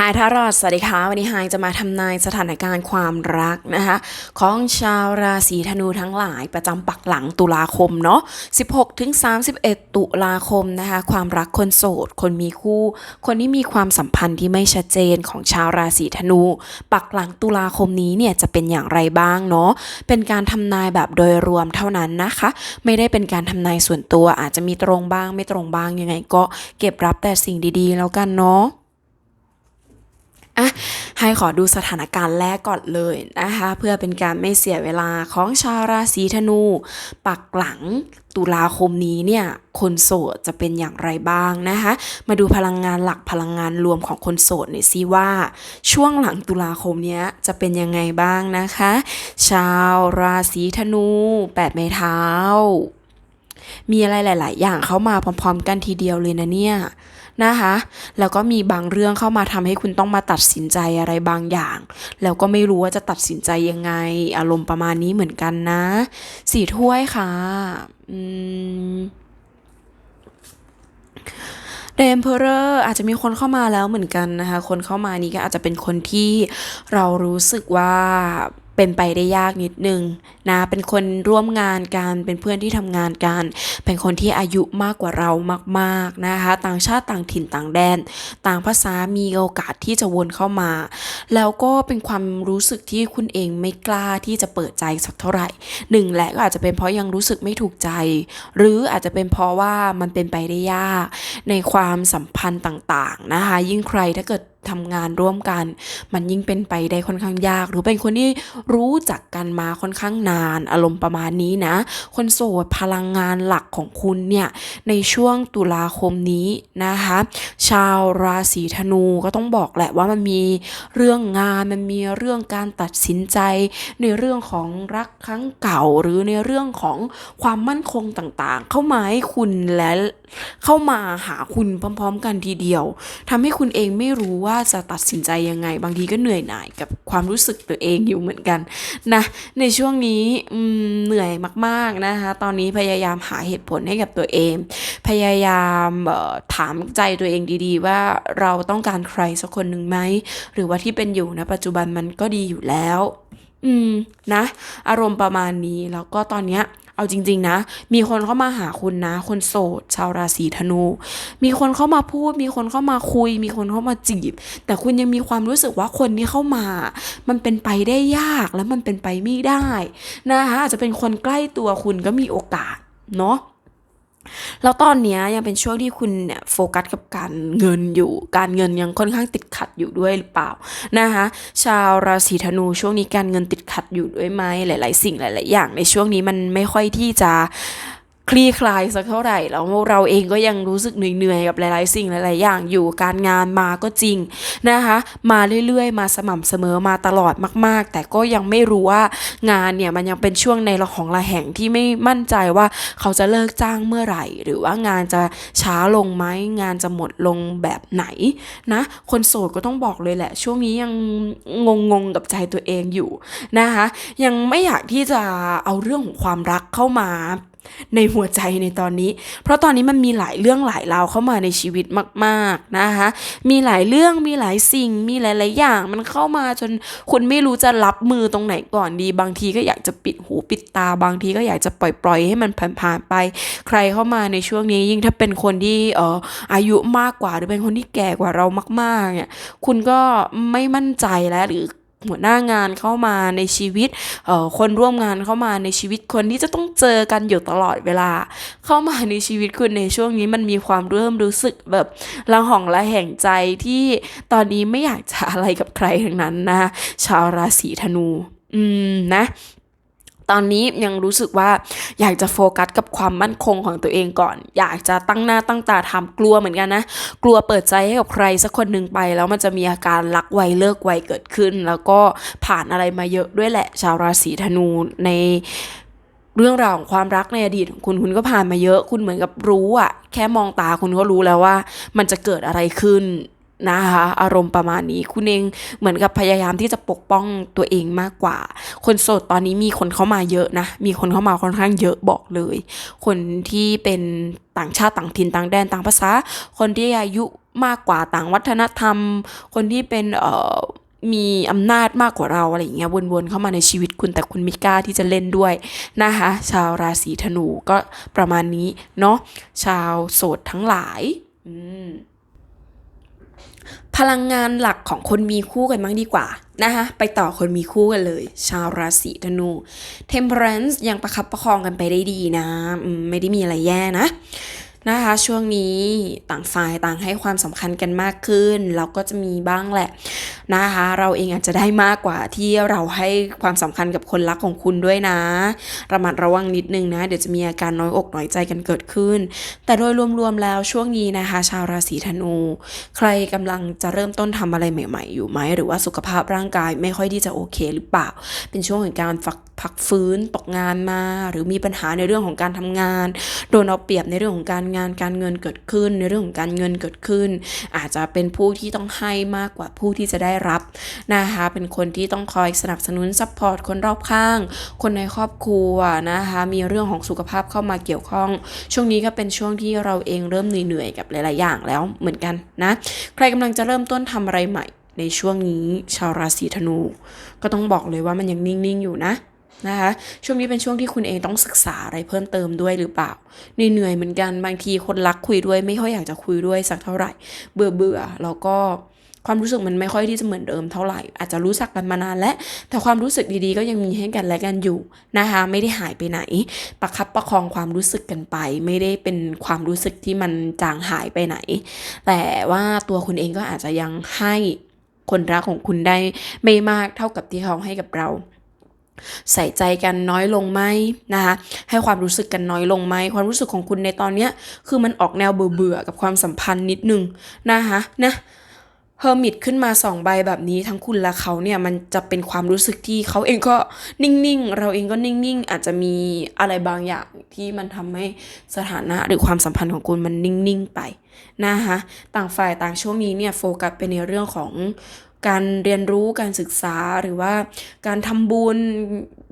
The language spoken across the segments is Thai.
หายทารอดสวัสดีค่ะวันนี้ไฮายจะมาทำนายสถานการณ์ความรักนะคะ ของชาวราศีธนูทั้งหลายประจำปักหลังตุลาคมเนาะ 16 ถึง 31 ตุลาคมนะคะ ความรักคนโสด คนมีคู่ คนที่มีความสัมพันธ์ที่ไม่ชัดเจนของชาวราศีธนู ปักหลังตุลาคมนี้เนี่ยจะเป็นอย่างไรบ้างเนาะ เป็นการทำนายแบบโดยรวมเท่านั้นนะคะ ไม่ได้เป็นการทำนายส่วนตัวอาจจะมีตรงบ้างไม่ตรงบ้างยังไงก็เก็บรับแต่สิ่งดีๆ แล้วกันเนาะ อะให้ขอดูสถานการณ์แรกก่อนเลยนะคะ เพื่อเป็นการไม่เสียเวลาของชาวราศีธนู ปักหลังตุลาคมนี้เนี่ยคนโสดจะเป็นอย่างไรบ้างนะคะ มาดูพลังงานหลักพลังงานรวมของคนโสดหน่อยสิว่า ช่วงหลังตุลาคมเนี้ยจะเป็นยังไงบ้างนะคะ ชาวราศีธนูแปดไม้เท้า มีอะไรหลาย ๆ อย่างเข้ามาพร้อม ๆ กันทีเดียวเลยนะเนี่ยนะคะ แล้วก็มีบางเรื่องเข้ามาทำให้คุณต้องมาตัดสินใจอะไรบางอย่าง แล้วก็ไม่รู้ว่าจะตัดสินใจยังไง อารมณ์ประมาณนี้เหมือนกันนะสี่ถ้วยค่ะอืมเดมเพอร์อาจจะมีคนเข้ามาแล้วเหมือนกันนะคะ คนเข้ามานี้ก็อาจจะเป็นคนที่เรารู้สึกว่า เป็นไปได้ยากนิดนึงนะเป็นคนร่วมงานกันเป็นเพื่อนที่ทำงานกันเป็นคนที่อายุมากกว่าเรามากๆนะคะ ต่างชาติต่างถิ่นต่างแดน ต่างภาษามีโอกาสที่จะวนเข้ามา แล้วก็เป็นความรู้สึกที่คุณเองไม่กล้าที่จะเปิดใจสักเท่าไหร่หนึ่งแหละก็อาจจะเป็นเพราะยังรู้สึกไม่ถูกใจ หรืออาจจะเป็นเพราะว่ามันเป็นไปได้ยากในความสัมพันธ์ต่างๆนะคะ ยิ่งใครถ้าเกิด ทำงานร่วมกัน มันยิ่งเป็นไปได้ค่อนข้างยาก หรือเป็นคนที่รู้จักกันมาค่อนข้างนาน อารมณ์ประมาณนี้นะ คนโสดพลังงานหลักของคุณเนี่ยในช่วงตุลาคมนี้นะคะ ชาวราศีธนูก็ต้องบอกแหละว่ามันมีเรื่องงานมันมีเรื่องการตัดสินใจในเรื่องของรักครั้งเก่าหรือในเรื่องของความมั่นคงต่างๆ เข้ามาให้คุณและเข้ามาหาคุณพร้อม ๆ กันทีเดียวทำให้คุณเองไม่รู้ว่าจะตัดสินใจยังไง บางทีก็เหนื่อยหน่ายกับความรู้สึกตัวเองอยู่เหมือนกันนะในช่วงนี้เหนื่อยมากๆนะคะ ตอนนี้พยายามหาเหตุผลให้กับตัวเอง พยายามถามใจตัวเองดีๆ ว่าเราต้องการใครสักคนหนึ่งไหมหรือว่าที่เป็นอยู่นะปัจจุบันมันก็ดีอยู่แล้ว อืมนะ อารมณ์ประมาณนี้แล้วก็ตอนเนี้ย เอาจริง ๆ นะ มีคนเข้ามาหาคุณนะ คนโสด ชาวราศีธนู มีคนเข้ามาพูด มีคนเข้ามาคุย มีคนเข้ามาจีบ แต่คุณยังมีความรู้สึกว่าคนที่เข้ามา มันเป็นไปได้ยากและมันเป็นไปไม่ได้นะคะอาจจะเป็นคนใกล้ตัวคุณก็มีโอกาสเนาะ แล้วตอนนี้ยังเป็นช่วงที่คุณเนี่ยโฟกัสกับการเงินอยู่ การเงินยังค่อนข้างติดขัดอยู่ด้วยหรือเปล่านะคะชาวราศีธนูช่วงนี้การเงินติดขัดอยู่ด้วยไหมหลาย ๆ สิ่งหลาย ๆ อย่างในช่วงนี้มันไม่ค่อยที่จะ คลี่คลายสักเท่าไหร่แล้วเราเองก็ยังรู้สึกเหนื่อยๆกับหลายๆ สิ่งหลายๆ อย่างอยู่การงานมาก็จริงนะคะ มาเรื่อยๆ มาสม่ำเสมอมาตลอดมาก ๆ แต่ก็ยังไม่รู้ว่างานเนี่ยมันยังเป็นช่วงในระของระแหงที่ไม่มั่นใจว่าเขาจะเลิกจ้างเมื่อไหร่ หรือว่างานจะช้าลงไหมงานจะหมดลงแบบไหนนะคนโสดก็ต้องบอกเลยแหละ ช่วงนี้ยังงงๆกับใจตัวเองอยู่นะคะยังไม่อยากที่จะเอาเรื่องของความรักเข้ามา ในหัวใจในตอนนี้ เพราะตอนนี้มันมีหลายเรื่องหลายราวเข้ามาในชีวิตมากๆนะคะมีหลายเรื่องมีหลายสิ่งมีหลาย ๆ อย่าง มันเข้ามาจนคุณไม่รู้จะรับมือตรงไหนก่อนดี บางทีก็อยากจะปิดหูปิดตา บางทีก็อยากจะปล่อยๆให้มันผ่านๆไป ใครเข้ามาในช่วงนี้ยิ่งถ้าเป็นคนที่เอ่ออายุมากกว่าหรือเป็นคนที่แก่กว่าเรามากๆเนี่ยคุณก็ไม่มั่นใจแล้วหรือ หัวหน้างานเข้ามาในชีวิตคนร่วมงานเข้ามาในชีวิตคนที่จะต้องเจอกันอยู่ตลอดเวลา เข้ามาในชีวิตคุณในช่วงนี้มันมีความเริ่มรู้สึกแบบละหองละแห่งใจที่ตอนนี้ไม่อยากจะอะไรกับใครทั้งนั้นนะชาวราศีธนู อืมนะ ตอนนี้ยังรู้สึกว่าอยากจะโฟกัสกับความมั่นคงของตัวเองก่อน อยากจะตั้งหน้าตั้งตาทำกลัวเหมือนกันนะ กลัวเปิดใจให้กับใครสักคนหนึ่งไป แล้วมันจะมีอาการรักไวเลิกไวเกิดขึ้น แล้วก็ผ่านอะไรมาเยอะด้วยแหละ ชาวราศีธนูในเรื่องราวของความรักในอดีตของคุณคุณก็ผ่านมาเยอะ คุณเหมือนกับรู้อะแค่มองตาคุณก็รู้แล้วว่า มันจะเกิดอะไรขึ้น นะคะอารมณ์ประมาณนี้คุณเองเหมือนกับพยายามที่จะปกป้องตัวเองมากกว่า คนโสดตอนนี้มีคนเข้ามาเยอะนะ มีคนเข้ามาค่อนข้างเยอะบอกเลย คนที่เป็นต่างชาติต่างถิ่นต่างแดนต่างภาษา คนที่อายุมากกว่าต่างวัฒนธรรม คนที่เป็นเอ่อมีอำนาจมากกว่าเราอะไรอย่างเงี้ยวนๆเข้ามาในชีวิตคุณแต่คุณไม่กล้าที่จะเล่นด้วยนะคะชาวราศีธนูก็ประมาณนี้เนาะชาวโสดทั้งหลาย อืม พลังงานหลักของคนมีคู่กันบ้างดีกว่านะคะไปต่อคนมีคู่กันเลย ชาวราศีธนู Temperance ยังประคับประคองกันไปได้ดีนะ ไม่ได้มีอะไรแย่นะ นะคะช่วงนี้ต่างฝ่ายต่างให้ความสำคัญกันมากขึ้น เราก็จะมีบ้างแหละนะคะ เราเองอาจจะได้มากกว่าที่เราให้ความสำคัญกับคนรักของคุณด้วยนะ ระมัดระวังนิดนึงนะ เดี๋ยวจะมีอาการน้อยอกน้อยใจกันเกิดขึ้น แต่โดยรวมๆแล้วช่วงนี้นะคะ ชาวราศีธนู ใครกำลังจะเริ่มต้นทำอะไรใหม่ ๆ อยู่ไหมหรือว่าสุขภาพร่างกายไม่ค่อยที่จะโอเคหรือเปล่า เป็นช่วงของการฝัก พักฟื้นตกงานมา หรือมีปัญหาในเรื่องของการทำงาน โดนเอาเปรียบในเรื่องของการงานการเงินเกิดขึ้น ในเรื่องของการเงินเกิดขึ้น อาจจะเป็นผู้ที่ต้องให้มากกว่าผู้ที่จะได้รับนะคะเป็นคนที่ต้องคอยสนับสนุนซัพพอร์ตคนรอบข้าง คนในครอบครัวนะคะมีเรื่องของสุขภาพเข้ามาเกี่ยวข้อง ช่วงนี้ก็เป็นช่วงที่เราเองเริ่มเหนื่อยๆกับหลายๆอย่างแล้วเหมือนกันนะใครกำลังจะเริ่มต้นทำอะไรใหม่ในช่วงนี้ชาวราศีธนู ก็ต้องบอกเลยว่ามันยังนิ่ง ๆ อยู่นะ นะคะช่วงนี้เป็นช่วงที่คุณเองต้องศึกษาอะไรเพิ่มเติมด้วยหรือเปล่าเหนื่อยเหมือนกันบางทีคนรักคุยด้วย ไม่ค่อยอยากจะคุยด้วยสักเท่าไหร่ เบื่อเบื่อๆแล้วก็ความรู้สึกมันไม่ค่อยที่จะเหมือนเดิมเท่าไหร่ อาจจะรู้จักกันมานานแล้วแต่ความรู้สึกดีๆ ก็ยังมีให้กันและกันอยู่นะคะไม่ได้หายไปไหน ประคับประคองความรู้สึกกันไป ไม่ได้เป็นความรู้สึกที่มันจางหายไปไหน แต่ว่าตัวคุณเองก็อาจจะยังให้คนรักของคุณได้ไม่มากเท่ากับที่เขาให้กับเรา ใส่ใจกันน้อยลงไหมนะคะให้ความรู้สึกกันน้อยลงไหมความรู้สึกของคุณในตอนเนี้ยคือมันออกแนวเบื่อๆกับความสัมพันธ์นิดนึงนะคะนะเฮอร์มิตขึ้นมาสองใบแบบนี้ทั้งคุณและเขาเนี่ยมันจะเป็นความรู้สึกที่เขาเองก็นิ่งๆ เราเองก็นิ่งๆ อาจจะมีอะไรบางอย่างที่มันทำให้สถานะหรือความสัมพันธ์ของคุณมันนิ่งๆ ไปนะคะต่างฝ่ายต่างช่วงนี้เนี่ยโฟกัสไปในเรื่องของ การเรียนรู้การศึกษาหรือว่าการทำบุญ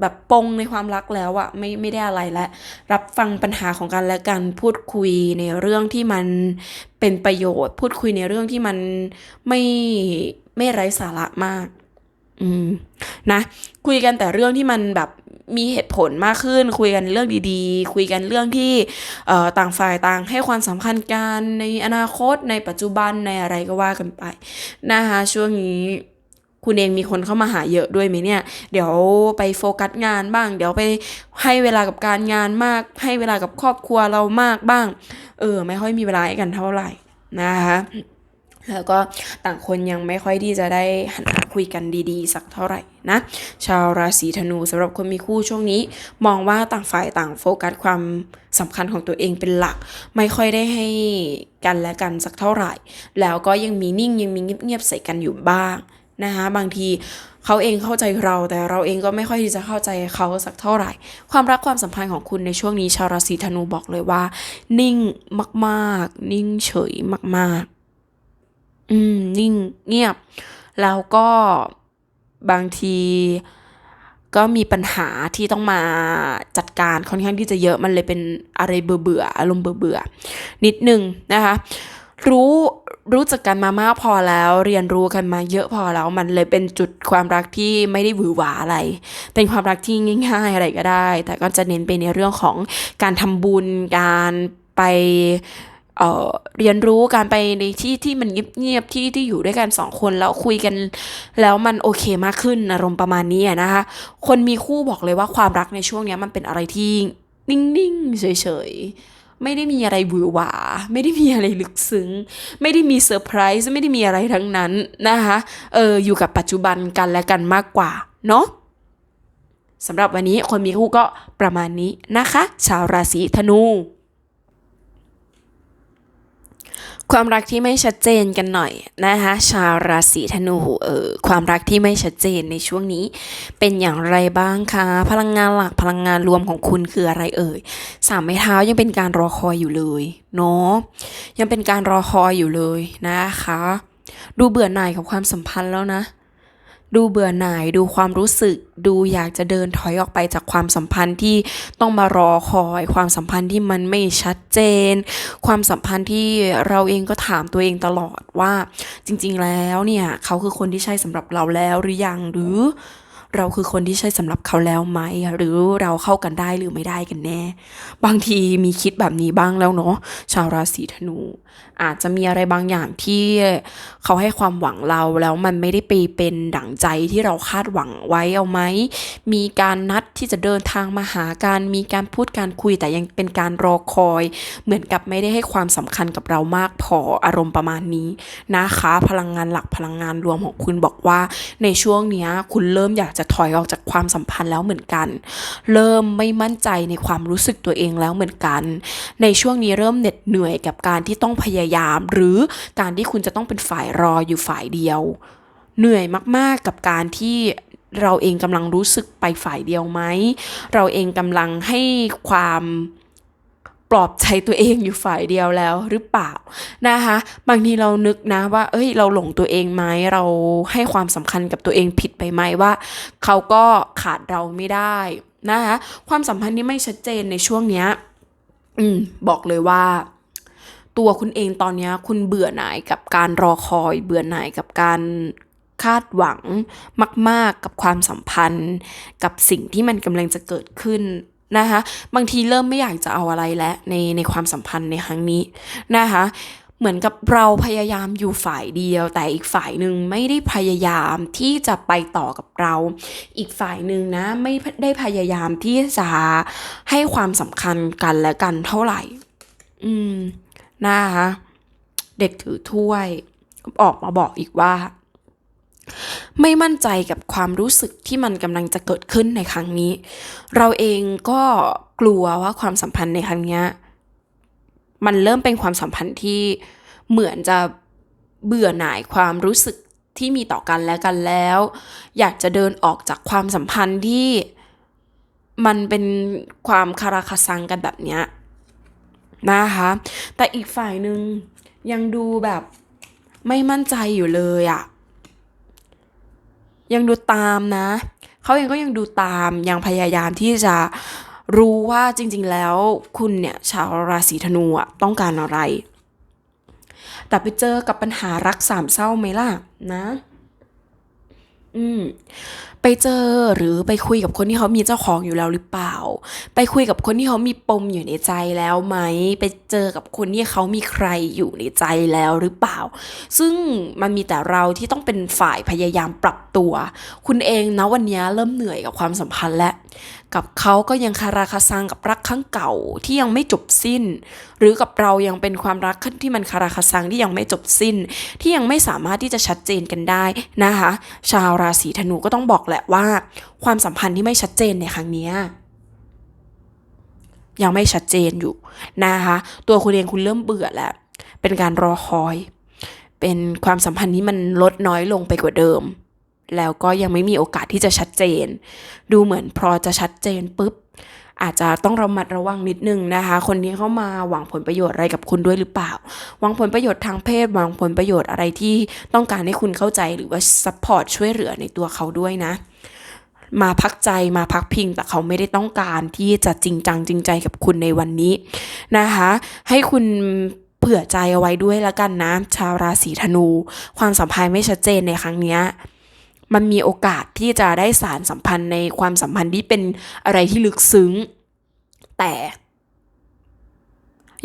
แบบปงในความรักแล้วอะไม่ไม่ได้อะไรและ รับฟังปัญหาของกันและกันพูดคุยในเรื่องที่มันเป็นประโยชน์ พูดคุยในเรื่องที่มันไม่ไม่ไร้สาระมาก อืมนะ คุยกันแต่เรื่องที่มันแบบ มีเหตุผลมากขึ้น คุยกันเรื่องดีๆ คุยกันเรื่องที่ต่างฝ่ายต่างให้ความสำคัญกันในอนาคตในปัจจุบันในอะไรก็ว่ากันไปนะคะช่วงนี้คุณเองมีคนเข้ามาหาเยอะด้วยไหมเนี่ย เดี๋ยวไปโฟกัสงานบ้าง เดี๋ยวไปให้เวลากับการงานมาก ให้เวลากับครอบครัวเรามากบ้าง เออ ไม่ค่อยมีเวลาให้กันเท่าไหร่นะคะ แล้วก็ต่างคนยังไม่ค่อยที่จะได้หันหาคุยกันดีๆ สักเท่าไหร่นะ ชาวราศีธนูสำหรับคนมีคู่ช่วงนี้ มองว่าต่างฝ่ายต่างโฟกัสความสำคัญของตัวเองเป็นหลัก ไม่ค่อยได้ให้กันและกันสักเท่าไหร่ แล้วก็ยังมีนิ่งยังมีเงียบๆใส่กันอยู่บ้างนะคะบางทีเขาเองเข้าใจเราแต่เราเองก็ไม่ค่อยที่จะเข้าใจเขาสักเท่าไหร่ ความรักความสัมพันธ์ของคุณในช่วงนี้ชาวราศีธนูบอกเลยว่า นิ่งมากๆ นิ่งเฉยมากๆ อืม นิ่งเงียบ แล้วก็บางทีก็มีปัญหาที่ต้องมาจัดการค่อนข้างที่จะเยอะมันเลยเป็นอะไรเบื่อเบื่ออารมณ์เบื่อเบื่อนิดนึงนะคะ รู้รู้จักกันมามากพอแล้ว เรียนรู้กันมาเยอะพอแล้ว มันเลยเป็นจุดความรักที่ไม่ได้หวือหวาอะไร เป็นความรักที่ง่ายๆอะไรก็ได้ แต่ก็จะเน้นไปในเรื่องของการทำบุญการไป เอ่อเรียนรู้การไปในที่ที่มันเงียบๆที่ที่อยู่ด้วยกันสองคนแล้วคุยกัน แล้วมันโอเคมากขึ้นอารมณ์ประมาณนี้นะคะ คนมีคู่บอกเลยว่าความรักในช่วงนี้มันเป็นอะไรที่นิ่งๆเฉยๆ ไม่ได้มีอะไรหวือหวา ไม่ได้มีอะไรลึกซึ้ง ไม่ได้มีเซอร์ไพรส์ไม่ได้มีอะไรทั้งนั้นนะคะเอออยู่กับปัจจุบันกันและกันมากกว่า เนาะสำหรับวันนี้คนมีคู่ก็ประมาณนี้นะคะ ชาวราศีธนู ความรักที่ไม่ชัดเจนกันหน่อยนะคะชาวราศีธนูเออความรักที่ไม่ชัดเจนในช่วงนี้ เป็นอย่างไรบ้างคะพลังงานหลักพลังงานรวมของคุณคืออะไรเอ่ยสามไม้เท้ายังเป็นการรอคอยอยู่เลยเนาะยังเป็นการรอคอยอยู่เลยนะคะ ดูเบื่อหน่ายกับความสัมพันธ์แล้วนะ ดูเบื่อหน่ายดูความรู้สึก ดูอยากจะเดินถอยออกไปจากความสัมพันธ์ที่ต้องมารอคอย ความสัมพันธ์ที่มันไม่ชัดเจน ความสัมพันธ์ที่เราเองก็ถามตัวเองตลอดว่า จริง ๆ แล้วเนี่ย เขาคือคนที่ใช่สำหรับเราแล้วหรือยังหรือ เราคือคนที่ใช่สำหรับเขาแล้วไหม หรือเราเข้ากันได้หรือไม่ได้กันแน่ บางทีมีคิดแบบนี้บ้างแล้วเนาะชาวราศีธนู อาจจะมีอะไรบางอย่างที่เขาให้ความหวังเราแล้วมันไม่ได้ไปเป็นดั่งใจที่เราคาดหวังไว้เอาไหม มีการนัดที่จะเดินทางมาหากันมีการพูดการคุยแต่ยังเป็นการรอคอย เหมือนกับไม่ได้ให้ความสำคัญกับเรามากพออารมณ์ประมาณนี้นะคะ พลังงานหลักพลังงานรวมของคุณบอกว่าในช่วงเนี้ยคุณเริ่มอยากจะถอยออกจากความสัมพันธ์แล้วเหมือนกัน เริ่มไม่มั่นใจในความรู้สึกตัวเองแล้วเหมือนกัน ในช่วงนี้เริ่มเหน็ดเหนื่อยกับการที่ต้องพยายาม หรือการที่คุณจะต้องเป็นฝ่ายรออยู่ฝ่ายเดียว เหนื่อยมากๆกับการที่เราเองกำลังรู้สึกไปฝ่ายเดียวไหม เราเองกำลังให้ความ ปลอบใจตัวเองอยู่ฝ่ายเดียวแล้วหรือเปล่านะคะ บางทีเรานึกนะว่า เอ้ย เราหลงตัวเองไหมเราให้ความสำคัญกับตัวเองผิดไปไหมว่า เขาก็ขาดเราไม่ได้นะคะความสัมพันธ์ที่ไม่ชัดเจนในช่วงเนี้ย อืม บอกเลยว่า ตัวคุณเองตอนนี้คุณเบื่อหน่ายกับการรอคอย เบื่อหน่ายกับการคาดหวังมาก ๆ กับความสัมพันธ์ กับสิ่งที่มันกำลังจะเกิดขึ้น นะคะบางทีเริ่มไม่อยากจะเอาอะไรแล้วในในความสัมพันธ์ในครั้งนี้นะคะเหมือนกับเราพยายามอยู่ฝ่ายเดียว แต่อีกฝ่ายหนึ่งไม่ได้พยายามที่จะไปต่อกับเรา อีกฝ่ายหนึ่งนะไม่ได้พยายามที่จะให้ความสำคัญกันและกันเท่าไหร่ อืมนะคะเด็กถือถ้วยออกมาบอกอีกว่า ไม่มั่นใจกับความรู้สึกที่มันกำลังจะเกิดขึ้นในครั้งนี้ เราเองก็กลัวว่าความสัมพันธ์ในครั้งนี้มันเริ่มเป็นความสัมพันธ์ที่เหมือนจะเบื่อหน่ายความรู้สึกที่มีต่อกันและกันแล้ว อยากจะเดินออกจากความสัมพันธ์ที่มันเป็นความคาราคาซังกันแบบเนี้ยนะคะแต่อีกฝ่ายหนึ่งยังดูแบบไม่มั่นใจอยู่เลยอะ ยังดูตามนะ เขาเองก็ยังดูตาม ยังพยายามที่จะรู้ว่าจริง ๆ แล้วคุณเนี่ยชาวราศีธนูอะต้องการอะไร แต่ไปเจอกับปัญหารักสามเศร้าไหมล่ะนะ อืมไปเจอหรือไปคุยกับคนที่เขามีเจ้าของอยู่แล้วหรือเปล่า ไปคุยกับคนที่เขามีปมอยู่ในใจแล้วไหม ไปเจอกับคนที่เขามีใครอยู่ในใจแล้วหรือเปล่า ซึ่งมันมีแต่เราที่ต้องเป็นฝ่ายพยายามปรับตัว คุณเองนะวันนี้เริ่มเหนื่อยกับความสัมพันธ์และกับเขาก็ยังคาราคาซังกับรักครั้งเก่าที่ยังไม่จบสิ้น หรือกับเรายังเป็นความรักที่มันคาราคาซังที่ยังไม่จบสิ้น ที่ยังไม่สามารถที่จะชัดเจนกันได้นะคะ ชาวราศีธนูก็ต้องบอกแหละว่า ความสัมพันธ์ที่ไม่ชัดเจนในครั้งนี้ยยังไม่ชัดเจนอยู่นะคะ ตัวคุณเองคุณเริ่มเบื่อแล้ว เป็นการรอคอย เป็นความสัมพันธ์ที่มันลดน้อยลงไปกว่าเดิม แล้วก็ยังไม่มีโอกาสที่จะชัดเจน ดูเหมือนพอจะชัดเจนปุ๊บ อาจจะต้องระมัดระวังนิดนึงนะคะ คนนี้เข้ามาหวังผลประโยชน์อะไรกับคุณด้วยหรือเปล่า หวังผลประโยชน์ทางเพศหวังผลประโยชน์อะไรที่ต้องการให้คุณเข้าใจหรือว่าซัพพอร์ตช่วยเหลือในตัวเขาด้วยนะมาพักใจมาพักพิงแต่เขาไม่ได้ต้องการที่จะจริงจังจริงใจกับคุณในวันนี้นะคะ ให้คุณเผื่อใจเอาไว้ด้วยละกันนะ ชาวราศีธนู ความสัมพันธ์ไม่ชัดเจนในครั้งนี้ มันมีโอกาสที่จะได้สารสัมพันธ์ในความสัมพันธ์ที่เป็นอะไรที่ลึกซึ้ง แต่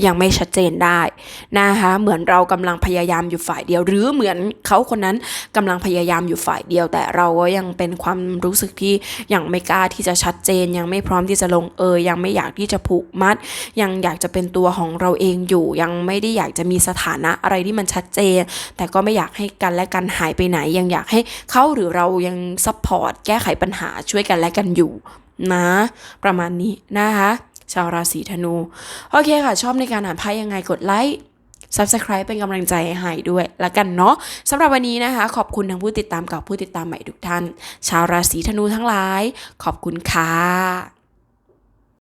ยังไม่ชัดเจนได้นะคะเหมือนเรากำลังพยายามอยู่ฝ่ายเดียว หรือเหมือนเขาคนนั้นกำลังพยายามอยู่ฝ่ายเดียว แต่เราก็ยังเป็นความรู้สึกที่ยังไม่กล้าที่จะชัดเจน ยังไม่พร้อมที่จะลงเอยยังไม่อยากที่จะผูกมัด ยังอยากจะเป็นตัวของเราเองอยู่ ยังไม่ได้อยากจะมีสถานะอะไรที่มันชัดเจน แต่ก็ไม่อยากให้กันและกันหายไปไหน ยังอยากให้เขาหรือเรายังซัพพอร์ตแก้ไขปัญหาช่วยกันและกันอยู่นะ ประมาณนี้นะคะ ชาวราศีธนู โอเคค่ะ ชอบในการอ่านไพ่ยังไงกดไลค์ Subscribe เป็นกำลังใจให้ด้วยแล้วกันเนาะสำหรับวันนี้นะคะ ขอบคุณทั้งผู้ติดตามเกับผู้ติดตามใหม่ทุกท่าน ชาวราศีธนูทั้งหลาย ขอบคุณค่ะ